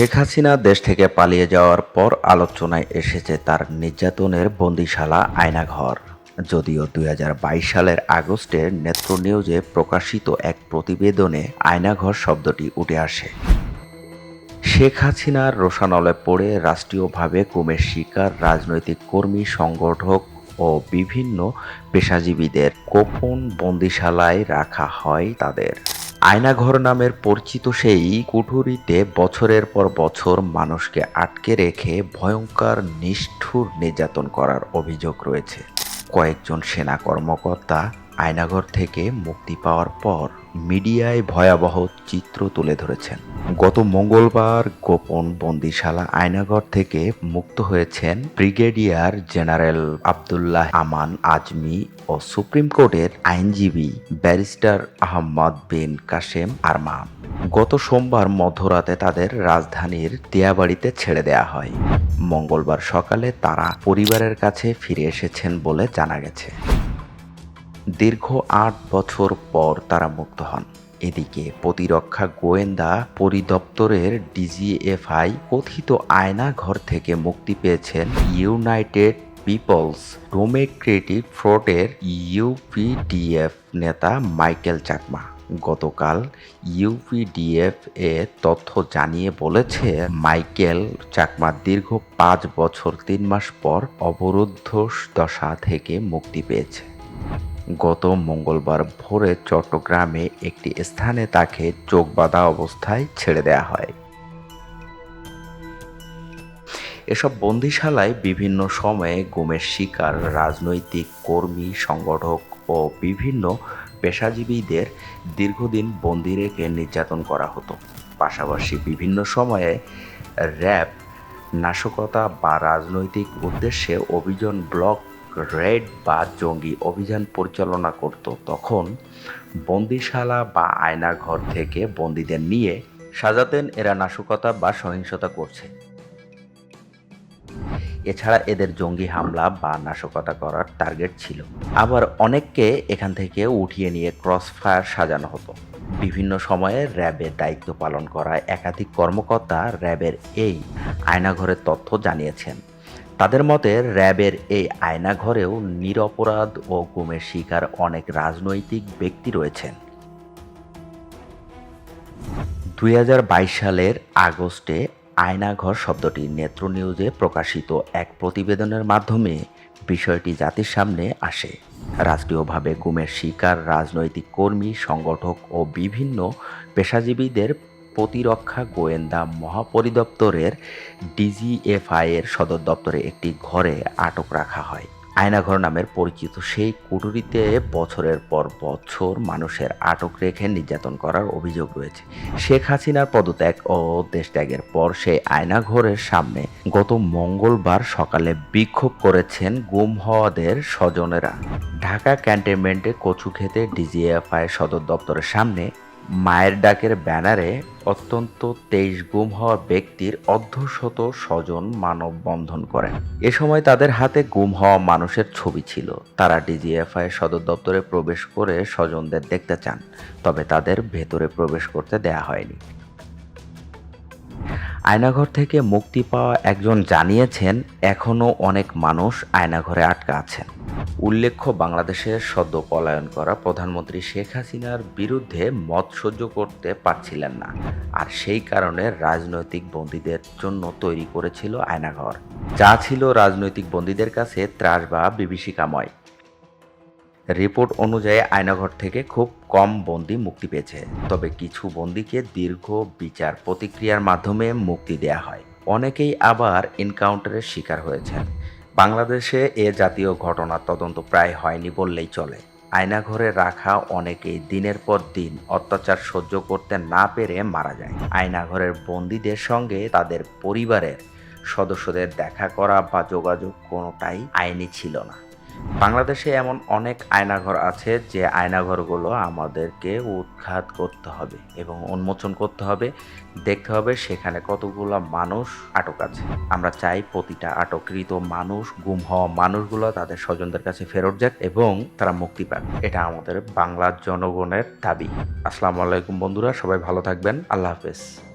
শেখ হাসিনা দেশ থেকে পালিয়ে যাওয়ার পর আলোচনায় এসেছে তার নির্যাতনের বন্দিশালা আয়নাঘর। যদিও দু হাজার বাইশ সালের আগস্টের নেত্র নিউজে প্রকাশিত এক প্রতিবেদনে আয়নাঘর শব্দটি উঠে আসে। শেখ হাসিনার রোশানলে পড়ে রাষ্ট্রীয়ভাবে গুমের শিকার, রাজনৈতিক কর্মী, সংগঠক ও বিভিন্ন পেশাজীবীদের গোপন বন্দিশালায় রাখা হয় তাদের। আয়নাঘর নামের পরিচিত সেই কুঠুরিতে বছরের পর বছর মানুষকে আটকে রেখে ভয়ঙ্কর, নিষ্ঠুর নির্যাতন করার অভিযোগ রয়েছে। কয়েকজন সেনা কর্মকর্তা আয়নাঘর থেকে মুক্তি পাওয়ার পর মিডিয়ায় ভয়াবহ চিত্র তুলে ধরেছেন। গত মঙ্গলবার গোপন বন্দিশালা আয়নাঘর থেকে মুক্ত হয়েছেন ব্রিগেডিয়ার জেনারেল আবদুল্লাহ আমান আজমি ও সুপ্রিম কোর্টের আইনজীবী ব্যারিস্টার আহমদ বিন কাশেম আরমান গত সোমবার মধ্যরাতে তাদের রাজধানীর দিয়াবাড়িতে ছেড়ে দেয়া হয়। মঙ্গলবার সকালে তারা পরিবারের কাছে ফিরে এসেছেন বলে জানা গেছে। দীর্ঘ আট বছর পর তারা মুক্ত হন। এদিকে প্রতিরক্ষা গোয়েন্দা পরিদপ্তরের ডিজিএফআই কথিত আয়না ঘর থেকে মুক্তি পেয়েছেন ইউনাইটেড পিপলস ডোমেক্রেটিভ ফ্রন্টের ইউপিডিএফ নেতা মাইকেল চাকমা। গতকাল ইউপিডিএফ এ তথ্য জানিয়ে বলেছে, মাইকেল চাকমা দীর্ঘ পাঁচ বছর তিন মাস পর অবরুদ্ধ দশা থেকে মুক্তি পেয়েছে। গত মঙ্গলবার ভোরে চট্টগ্রামে একটি স্থানে তাকে চোখ বাঁধা অবস্থায় ছেড়ে দেয়া হয়। এসব বন্দিশালায় বিভিন্ন সময়ে গুমের শিকার, রাজনৈতিক কর্মী, সংগঠক ও বিভিন্ন পেশাজীবীদের দীর্ঘদিন বন্দি রেখে নির্যাতন করা হতো। পাশাপাশি বিভিন্ন সময়ে র্যাব, নাশকতা বা রাজনৈতিক উদ্দেশ্যে অভিযান ব্লক রেড বা জঙ্গি অভিযান পরিচালনা করত। তখন বন্দিশালা বা আয়নাঘর থেকে বন্দীদের নিয়ে সাজাতেন এরা নাশকতা বা সহিংসতা করছে। এছাড়া এদের জঙ্গি হামলা বা নাশকতা করার টার্গেট ছিল। আবার অনেককে এখান থেকে উঠিয়ে নিয়ে ক্রস ফায়ার সাজানো হতো। বিভিন্ন সময়ে র্যাবের দায়িত্ব পালন করা একাধিক কর্মকর্তা র্যাবের এই আয়নাঘরের তথ্য জানিয়েছেন। তাদের মতে, র্যাবের এই আয়নাঘরেও নিরপরাধ ও গুমের শিকার অনেক রাজনৈতিক ব্যক্তি রয়েছেন। দু হাজার বাইশ সালের আগস্টে আয়নাঘর শব্দটি নেত্র নিউজে প্রকাশিত এক প্রতিবেদনের মাধ্যমে বিষয়টি জাতির সামনে আসে। রাষ্ট্রীয়ভাবে গুমের শিকার, রাজনৈতিক কর্মী, সংগঠক ও বিভিন্ন পেশাজীবীদের প্রতিরক্ষা গোয়েন্দা মহাপরিদপ্তরের ডিজিএফআই এর সদর দপ্তরে একটি ঘরে আটক রাখা হয়। আয়নাঘর নামের পরিচিত সেই কুটুরিতে বছরের পর বছর মানুষের আটক রেখে নির্যাতন করার অভিযোগ রয়েছে। শেখ হাসিনার পদত্যাগ ও দেশত্যাগের পর সেই আয়নাঘরের সামনে গত মঙ্গলবার সকালে বিক্ষোভ করেছেন গুম হওয়াদের স্বজনেরা। ঢাকা ক্যান্টনমেন্টে কচু খেতে ডিজিএফআই সদর দপ্তরের সামনে মায়ের ডাকের ব্যানারে অত্যন্ত তেইশ গুম হওয়া ব্যক্তির অর্ধশত স্বজন মানববন্ধন করেন। এ সময় তাদের হাতে গুম হওয়া মানুষের ছবি ছিল। তারা ডিজিএফআই সদর দপ্তরে প্রবেশ করে স্বজনদের দেখতে চান, তবে তাদের ভেতরে প্রবেশ করতে দেয়া হয়নি। আয়নাঘর থেকে মুক্তি পাওয়া একজন জানিয়েছেন, এখনও অনেক মানুষ আয়নাঘরে আটকা আছেন। উল্লেখ্য বাংলাদেশের সদ্য পলায়ন করা প্রধানমন্ত্রী শেখ হাসিনার বিরুদ্ধে মত সহ্য করতে পারছিলেন না। আর সেই কারণে রাজনৈতিক বন্দীদের জন্য তৈরি করেছিল আয়নাঘর। যা ছিল রাজনৈতিক বন্দীদের কাছে ত্রাস বা বিভীষিকাময়। রিপোর্ট অনুযায়ী আয়নাঘর থেকে খুব কম বন্দি মুক্তি পেয়েছে। তবে কিছু বন্দিকে দীর্ঘ বিচার প্রতিক্রিয়ার মাধ্যমে মুক্তি দেয়া হয়। অনেকেই আবার এনকাউন্টারের শিকার হয়েছেন। বাংলাদেশে এ জাতীয় ঘটনার তদন্ত প্রায় হয়নি বললেই চলে। আয়নাঘরে রাখা অনেকেই দিনের পর দিন অত্যাচার সহ্য করতে না পেরে মারা যায়। আয়নাঘরের বন্দীদের সঙ্গে তাদের পরিবারের সদস্যদের দেখা করা বা যোগাযোগ কোনোটাই আইনি ছিল না। বাংলাদেশে এমন অনেক আয়নাঘর আছে যে আয়নাঘরগুলো আমাদেরকে উৎখাত করতে হবে এবং উন্মোচন করতে হবে, দেখতে হবে সেখানে কতগুলো মানুষ আটক আছে। আমরা চাই প্রতিটা আটককৃত মানুষ, গুম হওয়া মানুষগুলো তাদের স্বজনদের কাছে ফেরত যাক এবং তারা মুক্তি পাক। এটা আমাদের বাংলার জনগণের দাবি। আসসালামু আলাইকুম বন্ধুরা, সবাই ভালো থাকবেন। আল্লাহ হাফেজ।